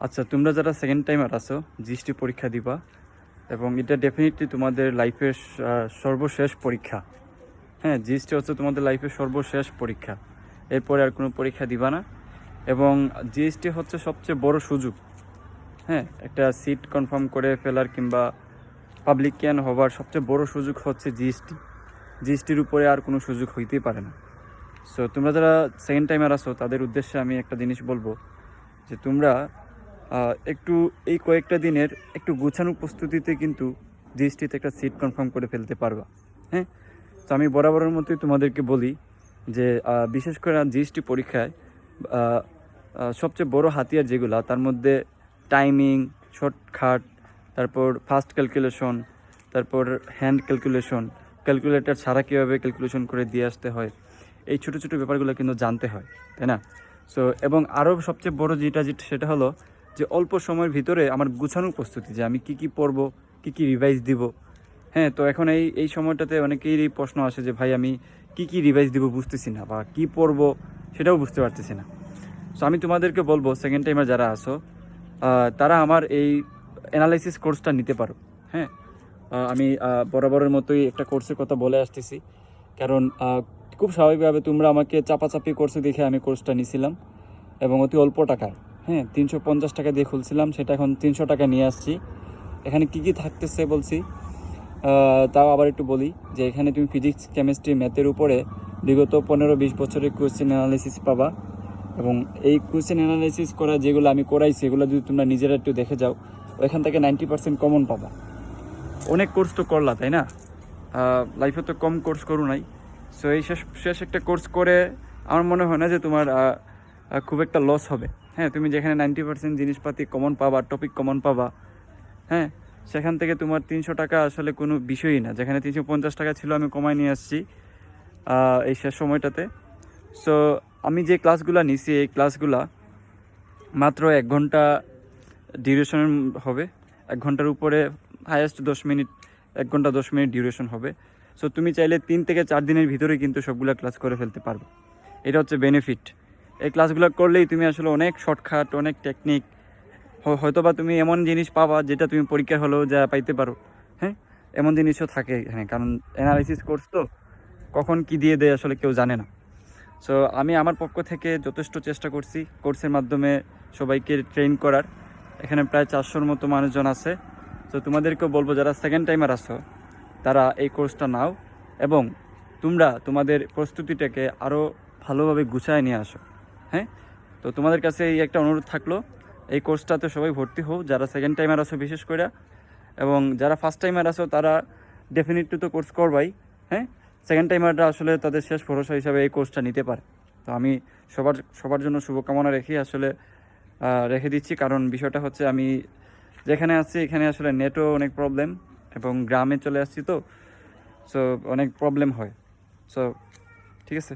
আচ্ছা তোমরা যারা সেকেন্ড টাইমার আছো, জিএসটি পরীক্ষা দিবা এবং এটা ডেফিনেটলি তোমাদের লাইফের সর্বশেষ পরীক্ষা। হ্যাঁ জিএসটি হচ্ছে তোমাদের লাইফের সর্বশেষ পরীক্ষা। এরপরে আর কোনো পরীক্ষা দিবা না। এবং জিএসটি হচ্ছে সবচেয়ে বড় সুযোগ। হ্যাঁ একটা সিট কনফার্ম করে ফেলার কিংবা পাবলিক ক্যান হবার সবচেয়ে বড় সুযোগ হচ্ছে জিএসটি। জিএসটির উপরে আর কোনো সুযোগ হইতেই পারে না। সো তোমরা যারা সেকেন্ড টাইমার আসো তাদের উদ্দেশ্যে আমি একটা জিনিস বলব যে তোমরা একটু এই কয়েকটা দিনের একটু গুছানো প্রস্তুতিতে কিন্তু জিএসটিতে একটা সিট কনফার্ম করে ফেলতে পারবা হ্যাঁ? তো আমি বরাবরের মতোই তোমাদেরকে বলি যে বিশেষ করে জিএসটি পরীক্ষায় সবচেয়ে বড় হাতিয়ার যেগুলা, তার মধ্যে টাইমিং শর্টকাট তারপর ফাস্ট ক্যালকুলেশন তারপর হ্যান্ড ক্যালকুলেশন ক্যালকুলেটর ছাড়া কীভাবে ক্যালকুলেশন করে দিয়ে আসতে হয়, এই ছোটো ছোটো ব্যাপারগুলো কিন্তু জানতে হয়, তাই না? সো এবং আরও সবচেয়ে বড় যেটা যেটা সেটা হলো যে অল্প সময়ের ভিতরে আমার গুছানোর প্রস্তুতি যে আমি কি কি পড়ব, কি কি রিভাইজ দিব। হ্যাঁ তো এখন এই এই সময়টাতে অনেকেরই প্রশ্ন আসে যে, ভাই, আমি কি কি রিভাইজ দিব বুঝতেছি না বা কি পড়ব? সেটাও বুঝতে পারতেছি না। সো আমি তোমাদেরকে বলব সেকেন্ড টাইমার যারা আসো তারা আমার এই অ্যানালাইসিস কোর্সটা নিতে পারো। হ্যাঁ আমি বরাবরের মতোই একটা কোর্সের কথা বলে আসতেছি। কারণ খুব স্বাভাবিকভাবে তোমরা আমাকে চাপাচাপি কোর্সে দেখে আমি কোর্সটা নিছিলাম এবং অতি অল্প টাকায়। হ্যাঁ তিনশো পঞ্চাশ টাকা দিয়ে খুলছিলাম, সেটা এখন তিনশো টাকা নিয়ে আসছি। এখানে কি কি থাকতেছে বলছি? তাও আবার একটু বলি যে এখানে তুমি ফিজিক্স কেমিস্ট্রি ম্যাথের উপরে বিগত পনেরো বিশ বছরের কোয়েশ্চেন অ্যানালিসিস পাবা এবং এই কোয়েশ্চেন অ্যানালাইসিস করা যেগুলো আমি করাই, সেগুলো যদি তোমরা নিজেরা একটু দেখে যাও, ওইখান থেকে নাইনটি পার্সেন্ট কমন পাবা। অনেক কোর্স তো করলা, তাই না? লাইফে তো কম কোর্স করু নাই। সো এই শেষ শেষ একটা কোর্স করে আমার মনে হয় না যে তোমার খুব একটা লস হবে। হ্যাঁ তুমি যেখানে নাইনটি পার্সেন্ট জিনিসপাতি কমন পাবা টপিক কমন পাবা হ্যাঁ সেখান থেকে তোমার তিনশো টাকা আসলে কোনো বিষয়ই না। যেখানে তিনশো পঞ্চাশ টাকা ছিল আমি কমায় নিয়ে আসছি এই শেষ সময়টাতে। সো আমি যে ক্লাসগুলো নিছি, এই ক্লাসগুলা মাত্র এক ঘণ্টা ডিউরেশন হবে। এক ঘণ্টার উপরে হায়েস্ট দশ মিনিট, এক ঘণ্টা দশ মিনিট ডিউরেশন হবে। সো তুমি চাইলে তিন থেকে চার দিনের ভিতরে কিন্তু সবগুলো ক্লাস করে ফেলতে পারবে। এটা হচ্ছে বেনিফিট এই ক্লাসগুলো করলেই তুমি আসলে অনেক শর্টকাট অনেক টেকনিক হয়তো বা তুমি এমন জিনিস পাবা যেটা তুমি পরীক্ষা হলেও যা পাইতে পারো। হ্যাঁ? এমন জিনিসও থাকে এখানে, কারণ অ্যানালাইসিস কোর্স তো, কখন কি দিয়ে দেয় আসলে কেউ জানে না। সো আমি আমার পক্ষ থেকে যথেষ্ট চেষ্টা করছি কোর্সের মাধ্যমে সবাইকে ট্রেন করার। এখানে প্রায় চারশোর মতো মানুষজন আছে। তো তোমাদেরকেও বলব, যারা সেকেন্ড টাইমার আসো তারা এই কোর্সটা নাও এবং তোমরা তোমাদের প্রস্তুতিটাকে আরও ভালোভাবে গুছায় নিয়ে আসো। হ্যাঁ? তো তোমাদের কাছে এই একটা অনুরোধ থাকল, এই কোর্সটাতে সবাই ভর্তি হও, যারা সেকেন্ড টাইমার আসো বিশেষ করে, এবং যারা ফার্স্ট টাইমার আসো তারা ডেফিনেটলি তো কোর্স করবাই হ্যাঁ? সেকেন্ড টাইমাররা আসলে তাদের শেষ ভরসা হিসাবে এই কোর্সটা নিতে পারে। তো আমি সবার সবার জন্য শুভকামনা রেখেই আসলে রেখে দিচ্ছি, কারণ বিষয়টা হচ্ছে আমি যেখানে আছি, এখানে আসলে নেটও অনেক প্রবলেম এবং গ্রামে চলে আসছি তো সো অনেক প্রবলেম হয়। সো ঠিক আছে?